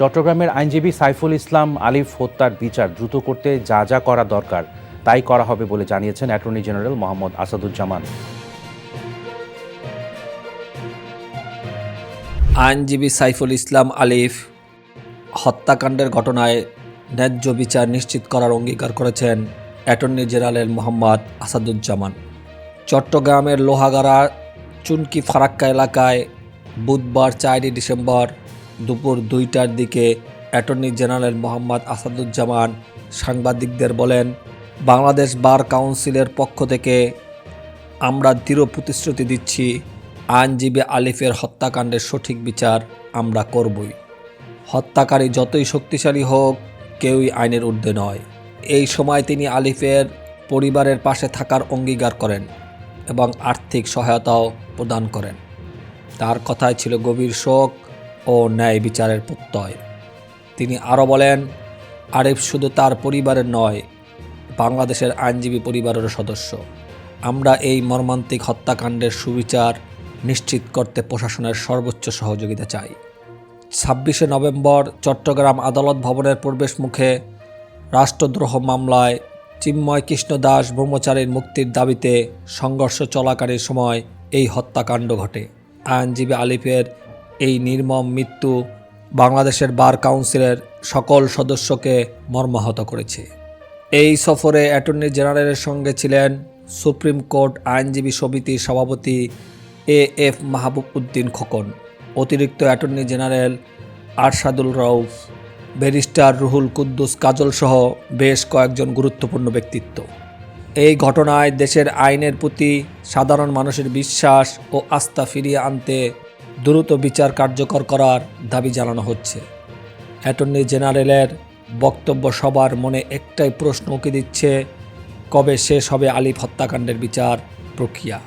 চট্টগ্রামের আইনজীবী সাইফুল ইসলাম আলিফ হত্যার বিচার দ্রুত করতে যা যা করা দরকার, তাই করা হবে বলে জানিয়েছেন অ্যাটর্নি জেনারেল মোহাম্মদ আসাদুজ্জামান। আইনজীবী সাইফুল ইসলাম আলিফ হত্যাকাণ্ডের ঘটনায় ন্যায্য বিচার নিশ্চিত করার অঙ্গীকার করেছেন অ্যাটর্নি জেনারেল মোহাম্মদ আসাদুজ্জামান। চট্টগ্রামের লোহাগাড়া চুনকি ফারাক্কা এলাকায় বুধবার চারই ডিসেম্বর দুপুর দুইটার দিকে অ্যাটর্নি জেনারেল মোহাম্মদ আসাদুজ্জামান সাংবাদিকদের বলেন, বাংলাদেশ বার কাউন্সিলের পক্ষ থেকে আমরা দৃঢ় প্রতিশ্রুতি দিচ্ছি, আইনজীবী আলিফের হত্যাকাণ্ডের সঠিক বিচার আমরা করবই। হত্যাকারী যতই শক্তিশালী হোক, কেউই আইনের ঊর্ধ্বে নয়। এই সময় তিনি আলিফের পরিবারের পাশে থাকার অঙ্গীকার করেন। এবং আর্থিক সহায়তাও প্রদান করেন। তার কথায় ছিল গভীর শোক ও ন্যায় বিচারের প্রত্যয়। তিনি আরও বলেন, আরিফ শুধু তার পরিবারের নয়, বাংলাদেশের আইনজীবী পরিবারের সদস্য। আমরা এই মর্মান্তিক হত্যাকাণ্ডের সুবিচার নিশ্চিত করতে প্রশাসনের সর্বোচ্চ সহযোগিতা চাই। ছাব্বিশে নভেম্বর চট্টগ্রাম আদালত ভবনের প্রবেশ মুখে রাষ্ট্রদ্রোহ মামলায় চিন্ময় কৃষ্ণ দাস ব্রহ্মচারীর মুক্তির দাবিতে সংঘর্ষ চলাকালীন সময় এই হত্যাকাণ্ড ঘটে। আইনজীবী আলিফের এই নির্মম মৃত্যু বাংলাদেশের বার কাউন্সিলের সকল সদস্যকে মর্মাহত করেছে। এই সফরে অ্যাটর্নি জেনারেলের সঙ্গে ছিলেন সুপ্রিম কোর্ট আইনজীবী সমিতির সভাপতি এ এফ মাহবুব উদ্দিন খোকন, অতিরিক্ত attorney general Arshadul Rauf barrister Ruhul Quddus Kajal সহ বেশ কয়েকজন গুরুত্বপূর্ণ ব্যক্তিত্ব। এই ঘটনায় দেশের আইনের প্রতি সাধারণ মানুষের বিশ্বাস ও আস্থা ফিরিয়ে আনতে দ্রুত বিচার কার্যকর করার দাবি জানানো হচ্ছে। অ্যাটর্নি জেনারেলের বক্তব্য সবার মনে একটাই প্রশ্ন উকি দিচ্ছে, কবে শেষ হবে আলিফ হত্যাকাণ্ডের বিচার প্রক্রিয়া?